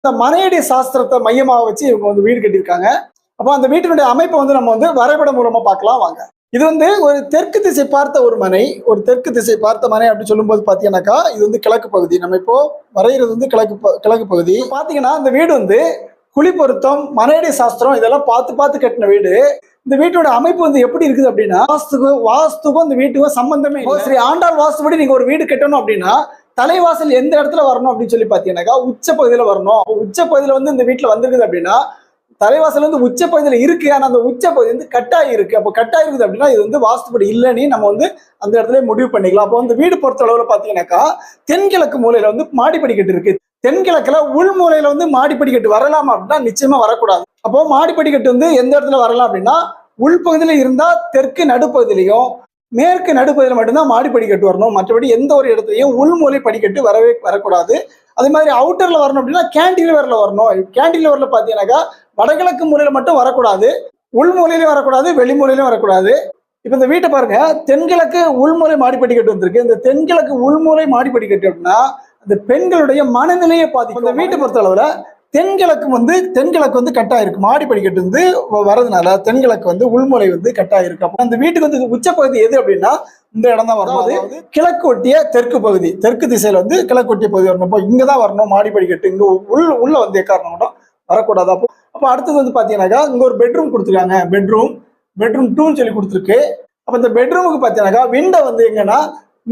இந்த மனையடி சாஸ்திரத்தை மையமாக வச்சு இவங்க வந்து வீடு கட்டியிருக்காங்க. அப்போ அந்த வீட்டினுடைய அமைப்பை வந்து நம்ம வந்து வரைபடம் மூலமாக பார்க்கலாம் வாங்க. இது வந்து ஒரு தெற்கு திசை பார்த்த ஒரு மனை ஒரு தெற்கு திசை பார்த்த மனை அப்படின்னு சொல்லும்போது பார்த்தீங்கன்னாக்கா இது வந்து கிழக்கு பகுதி. நம்ம இப்போ வரைகிறது வந்து கிழக்கு கிழக்கு பகுதி. பார்த்தீங்கன்னா இந்த வீடு வந்து குழி பொருத்தம் மனையடி சாஸ்திரம் இதெல்லாம் பார்த்து பார்த்து கட்டின வீடு. இந்த வீட்டோட அமைப்பு வந்து எப்படி இருக்குது அப்படின்னா வாஸ்துக்கும் வாஸ்துக்கும் இந்த வீட்டுக்கும் சம்பந்தமே இல்லை. சரி ஆண்டாள் வாஸ்துபடி நீங்க ஒரு வீடு கட்டணும் அப்படின்னா தலைவாசல் எந்த இடத்துல வரணும் அப்படின்னு சொல்லி பார்த்தீங்கன்னாக்கா உச்ச பகுதியில் வரணும். உச்ச பகுதியில் வந்து இந்த வீட்டுல வந்திருக்குது அப்படின்னா தலைவாசல் வந்து உச்ச பகுதியில் இருக்கு. ஆனா அந்த உச்ச பகுதி வந்து கட்டாயி இருக்கு. அப்போ கட்டாயி இருக்குது அப்படின்னா இது வந்து வாஸ்துபடி இல்லைன்னு நம்ம வந்து அந்த இடத்துல முடிவு பண்ணிக்கலாம். அப்போ வந்து வீடு பொறுத்த அளவுல பாத்தீங்கன்னாக்கா தென்கிழக்கு மூலையில வந்து மாடிப்படிக்கட்டு இருக்கு. தென்கிழக்குல உள்மூலையில வந்து மாடிப்படிக்கட்டு வரலாமா அப்படின்னா நிச்சயமா வரக்கூடாது. அப்போ மாடிப்படிக்கட்டு வந்து எந்த இடத்துல வரலாம் அப்படின்னா உள்பகுதியில இருந்தா தெற்கு நடுப்பகுதியிலையும் மேற்கு நடுப்பகுதியில் மட்டும்தான் மாடி படிக்கட்டு வரணும். மற்றபடி எந்த ஒரு இடத்துலையும் உள்மூலை படிக்கட்டு வரவே வரக்கூடாது. அதே மாதிரி அவுட்டர்ல வரணும் அப்படின்னா கேண்டிலிவர்ல வரணும். கேண்டிலிவர்ல பார்த்தீங்கன்னாக்கா வடகிழக்கு மூலையில் மட்டும் வரக்கூடாது. உள்மொழியிலையும் வரக்கூடாது வெளிமொழியிலையும் வரக்கூடாது. இப்போ இந்த வீட்டை பாருங்க தென்கிழக்கு உள்முறை மாடிப்படிக்கட்டு வந்திருக்கு. இந்த தென்கிழக்கு உள்மூலை மாடிப்படி கட்டு அப்படின்னா அந்த பெண்களுடைய மனநிலையை பாதிக்கும். இந்த வீட்டை பொறுத்த அளவில் தென்கிழக்கு வந்து தென்கிழக்கு வந்து கட்டாயிருக்கு மாடி படிக்கட்டு வந்து வரதுனால தென்கிழக்கு வந்து உள்முறை வந்து கட்டாயிருக்கு அப்போ அந்த வீட்டுக்கு வந்து உச்சப்பகுதி எது அப்படின்னா இந்த இடம் தான் வரணும் அதாவது கிழக்கு ஒட்டிய தெற்கு பகுதி. தெற்கு திசையில வந்து கிழக்கு ஒட்டிய பகுதி வரணும். அப்போ இங்க தான் வரணும். மாடி படிக்கட்டு இங்க உள்ள உள்ள வந்து எக்காரணம் மட்டும் வரக்கூடாது. அப்போ அப்போ அடுத்தது வந்து பாத்தீங்கன்னாக்கா இங்க ஒரு பெட்ரூம் கொடுத்துருக்காங்க. பெட்ரூம் பெட்ரூம் டூன்னு சொல்லி கொடுத்துருக்கு. அப்போ இந்த பெட்ரூமுக்கு பாத்தீங்கன்னாக்கா விண்டோ வந்து எங்கன்னா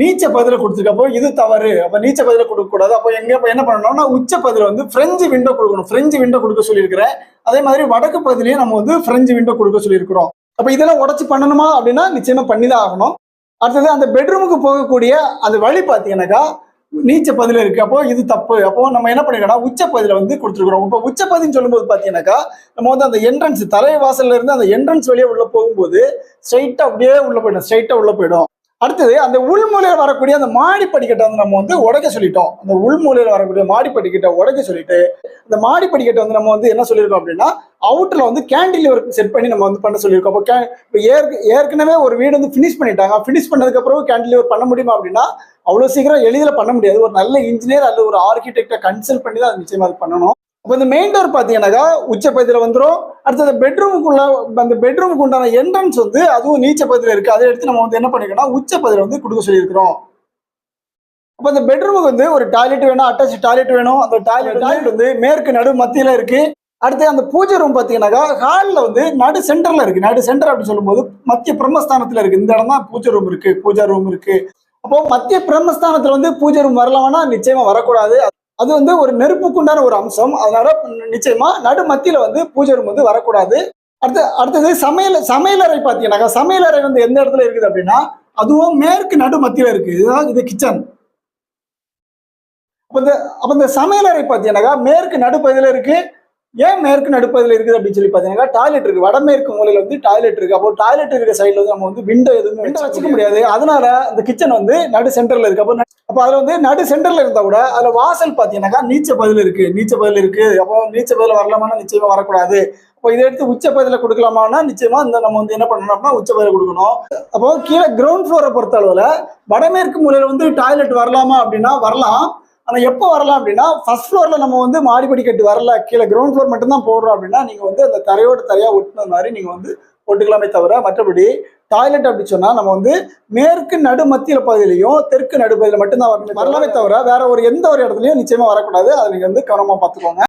நீச்ச பதில கொடுத்துருக்கப்போ இது தவறு. அப்ப நீச்ச பதில கொடுக்க கூடாது. அப்போ எங்க என்ன பண்ணணும்னா உச்ச பதில வந்து பிரெஞ்சு விண்டோ கொடுக்கணும். பிரெஞ்சு விண்டோ கொடுக்க சொல்லியிருக்கிறேன். அதே மாதிரி வடக்கு பதிலையும் நம்ம வந்து பிரெஞ்சு விண்டோ கொடுக்க சொல்லியிருக்கிறோம். அப்ப இதெல்லாம் உடச்சு பண்ணணுமா அப்படின்னா நிச்சயமா பண்ணிதான் ஆகணும். அடுத்தது அந்த பெட்ரூமுக்கு போகக்கூடிய அந்த வழி பார்த்தீங்கன்னாக்கா நீச்ச பதில இருக்கு. அப்போ இது தப்பு. அப்போ நம்ம என்ன பண்ணிருக்கோம்னா உச்ச பதில வந்து கொடுத்துருக்குறோம். இப்போ உச்சப்பதின்னு சொல்லும்போது பார்த்தீங்கன்னாக்கா நம்ம வந்து அந்த என்ட்ரன்ஸ் தலைவாசல்ல இருந்து அந்த என்ட்ரன்ஸ் வழியே உள்ள போகும்போது ஸ்ட்ரைட்டா அப்படியே உள்ள போயிடும். ஸ்ட்ரைட்டா உள்ள போயிடும். அடுத்தது அந்த உள்மூலையில் வரக்கூடிய அந்த மாடி படிக்கட்டை வந்து நம்ம வந்து உடைக்க சொல்லிட்டோம். அந்த உள்மூலையில் வரக்கூடிய மாடி படிக்கட்டை உடைக்க சொல்லிட்டு அந்த மாடி படிக்கட்டை வந்து நம்ம வந்து என்ன சொல்லியிருக்கோம் அப்படின்னா அவுட்டில் வந்து கேண்டிலிவர் செட் பண்ணி நம்ம வந்து பண்ண சொல்லியிருக்கோம். அப்போ கே இப்போ ஏற்க ஏற்கனவே ஒரு வீடு வந்து ஃபினிஷ் பண்ணிட்டாங்க. ஃபினிஷ் பண்ணதுக்கப்புறம் கேண்டிலிவர் பண்ண முடியுமா அப்படின்னா அவ்வளோ சீக்கிரம் எளிதில் பண்ண முடியாது. ஒரு நல்ல இன்ஜினியர் அல்லது ஒரு ஆர்கிடெக்டை கன்சல்ட் பண்ணி தான் அது நிச்சயமாக அது பண்ணணும். இப்போ இந்த மெயின் டோர் பார்த்தீங்கன்னாக்கா உச்சப்பதியில் வந்துடும் அடுத்தது பெட்ரூமுக்குள்ள அந்த பெட்ரூமுக்கு உண்டான என்ட்ரன்ஸ் வந்து அதுவும் நீச்சப்பதியில் பகுதியில் அதை எடுத்து நம்ம வந்து என்ன பண்ணிக்கணும் உச்சப்பதியில் வந்து கொடுக்க சொல்லியிருக்கிறோம். அப்போ இந்த பெட்ரூமுக்கு வந்து ஒரு டாய்லெட் வேணும் அட்டாச் டாய்லெட் வேணும். அந்த டாய்லெட் டாய்லெட் வந்து மேற்கு நடு மத்தியில் இருக்குது அடுத்து அந்த பூஜை ரூம் பார்த்தீங்கன்னாக்கா ஹாலில் வந்து நடு சென்டரில் இருக்குது நடு சென்டர் அப்படின்னு சொல்லும்போது மத்திய பிரம்மஸ்தானத்தில் இருக்குது இந்த இடம் தான் பூஜை ரூம் இருக்குது பூஜா ரூம் இருக்குது அப்போ மத்திய பிரம்மஸ்தானத்தில் வந்து பூஜை ரூம் வரலாம்னா நிச்சயமாக வரக்கூடாது. அது வந்து ஒரு நெருப்புக்குண்டான ஒரு அம்சம். அதனால நிச்சயமா நடு மத்தியில வந்து பூஜை ரூம் வந்து வரக்கூடாது. அடுத்து அடுத்தது சமையல் சமையலறை பார்த்தீங்கன்னாக்கா சமையலறை வந்து எந்த இடத்துல இருக்குது அப்படின்னா அதுவும் மேற்கு நடு மத்தியில இருக்கு. இதுதான் இது கிச்சன் அப்ப இந்த அப்ப இந்த சமையலறை பார்த்தீங்கன்னாக்கா மேற்கு நடுப்பகுதியில இருக்கு. ஏன் மேற்கு நடுப்பகுதியில் இருக்குது அப்படின்னு சொல்லி பார்த்தீங்கன்னா டாய்லெட் இருக்கு. வடமேற்கு மூலையில வந்து டாய்லெட் இருக்கு. அப்போ டாய்லெட் இருக்க சைடுல வந்து நம்ம வந்து விண்டோ எதுவுமே விண்டோ வச்சுக்க முடியாது. அதனால இந்த கிச்சன் வந்து நடு சென்டர்ல இருக்கு. அப்போ அப்போ அதுல வந்து நடு சென்டர்ல இருந்தா கூட அதுல வாசல் பார்த்தீங்கன்னாக்கா நீச்ச பதில் இருக்கு. நீச்ச பதில் இருக்கு. அப்போ நீச்ச பதில் வரலாமான்னா நிச்சயமா வரக்கூடாது. அப்போ இதை எடுத்து உச்ச பதில கொடுக்கலாமான்னா நிச்சயமா இந்த நம்ம வந்து என்ன பண்ணணும் அப்படின்னா உச்ச பதில கொடுக்கணும். அப்போ கீழே கிரவுண்ட் ஃப்ளோரை பொறுத்த அளவுல வடமேற்கு மூலையில வந்து டாய்லெட் வரலாமா அப்படின்னா வரலாம். ஆனால் எப்போ வரலாம் அப்படின்னா ஃபர்ஸ்ட் ஃப்ளோரில் நம்ம வந்து மாடி கட்டி வரல கீழே கிரவுண்ட் ஃப்ளோர் மட்டும் தான் போடுறோம் அப்படின்னா நீங்கள் வந்து அந்த தரையோட தரையாக ஒட்டுனது மாதிரி நீங்கள் வந்து போட்டுக்கலாமே தவிர மற்றபடி டாய்லெட் அப்படி சொன்னால் நம்ம வந்து மேற்கு நடு மத்தியில் பகுதியிலையும் தெற்கு நடு மட்டும்தான் வரணும் வரலாமே தவிர வேற ஒரு எந்த ஒரு இடத்துலையும் நிச்சயமாக வரக்கூடாது. அதை நீங்கள் வந்து கவனமாக பார்த்துக்கோங்க.